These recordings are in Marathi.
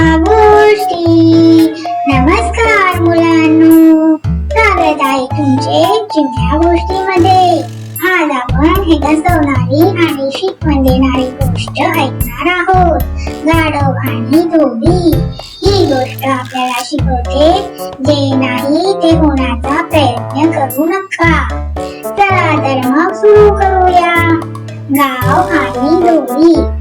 गोष्टी. नमस्कार मुलांनो. स्वागत आहे तुमचे चिमण्या गोष्टीमध्ये. आज आपण हे हसवणारी आणि शिकवण देणारी गोष्ट ऐकणार आहोत. गाढव आणि धोबी. ही गोष्ट आपल्याला शिकवते जे नाही ते होण्याचा प्रयत्न करू नका. चला तर मग सुरू करूया. गाव आणि धोबी.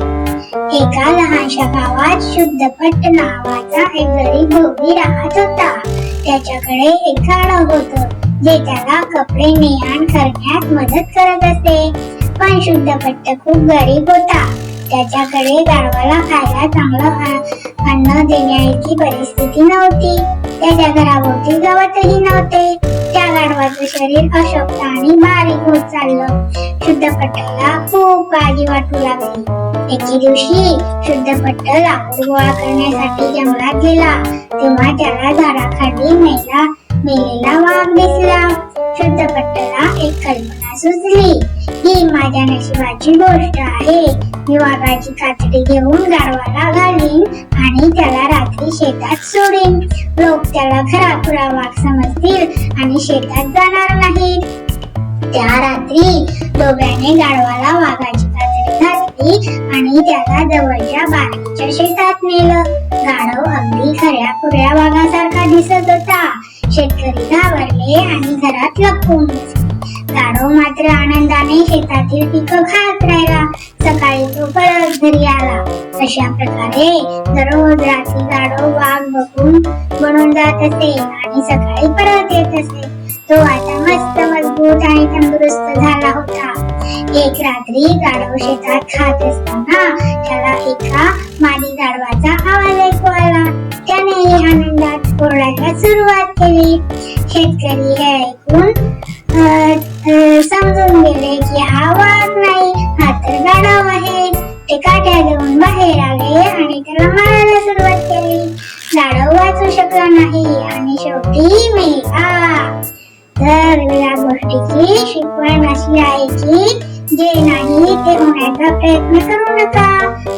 एका लहानशा गावात शुद्धपट्ट नावाचा एक गरीब धोबी राहत होता. त्याच्याकडे एक गाढव होत जे त्याला कपडे नेआण करण्यात मदत करत असे. पण शुद्धपट्ट खूप गरीब होता. त्याच्याकडे गाढवाला खायला चांगलं अन्न देण्याची परिस्थिती नव्हती. त्याच्या घराभोवती गवतही नव्हते. त्या गाढवाचं शरीर अशक्त आणि बारीक होत चाललं. शुद्ध शुद्धपट्टाला खूप काळजी वाटू लागली. एके दिवशी शुद्ध शुद्धपट्ट लाकूड गोळा करण्यासाठी जंगलात गेला. तेव्हा त्याला झाडाखाली मेला मेलेला वाघ दिसला. शुद्ध शुद्धपट्टला एक कल्पना सुचली. ही माझ्या नशिबाची गोष्ट आहे. मी वाघाची कातडी घेऊन गाढवाला घालीन आणि त्याला रात्री शेतात सोडेन. लोक त्याला खरा खुरा वाघ समजतील आणि शेतात जाणार नाहीत. त्या रात्री दोघांनी गाढवाला वाघाची कातडी घातली आणि त्याला जवळच्या बाकीच्या शेतात नेलं. गाढव अगदी खऱ्या खुऱ्या वाघासारखा दिसत होता. शेतकरी घाबरले आणि घरात लपवून गाढव मात्र आनंदाने शेतातील पिकं खात राहिला. सकाळी तो परत घरी आला. अशा प्रकारे दररोज रात्री गाढव वाघ बघून बनून जात असे आणि सकाळी परत येत असे. तो आता मस्त मजबूत आणि तंदुरुस्त झाला होता. एक रात्री गाढव शेतात खात असताना त्याला एका मादी गाढवाचा आवाज ऐकू आला. त्यानेही आनंदात ओरडायला सुरुवात केली. शेतकरी हे ऐकून समजून गेले की हा वाघ नाही हा तर गाढव आहे. ते काट्या घेऊन बाहेर आले आणि त्याला मारायला सुरुवात केली. गाढव वाचू शकला नाही आणि शेवटी मेला. तर या गोष्टीची शिकवण अशी आहे की जे नाही ते होण्याचा प्रयत्न करू नका.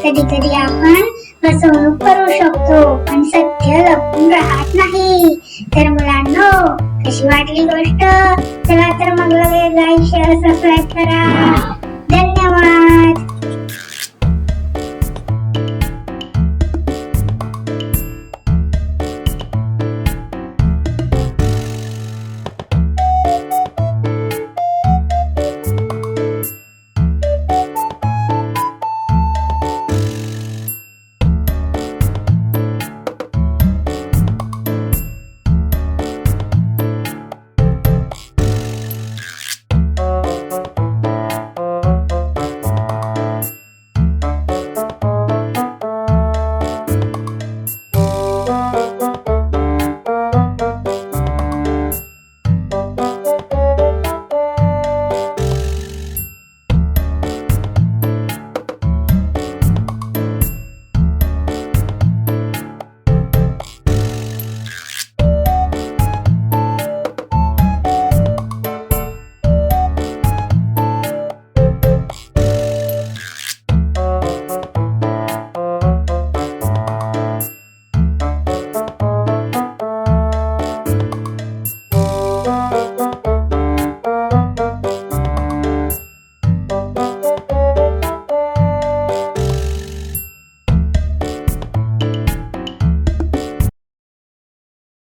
कधी कधी आपण फसवणूक करू शकतो पण सत्य लपून राहत नाही. तर मुलांना कशी वाटली गोष्ट? चला तर मग लगेच लाईक शेअर सबस्क्राईब करा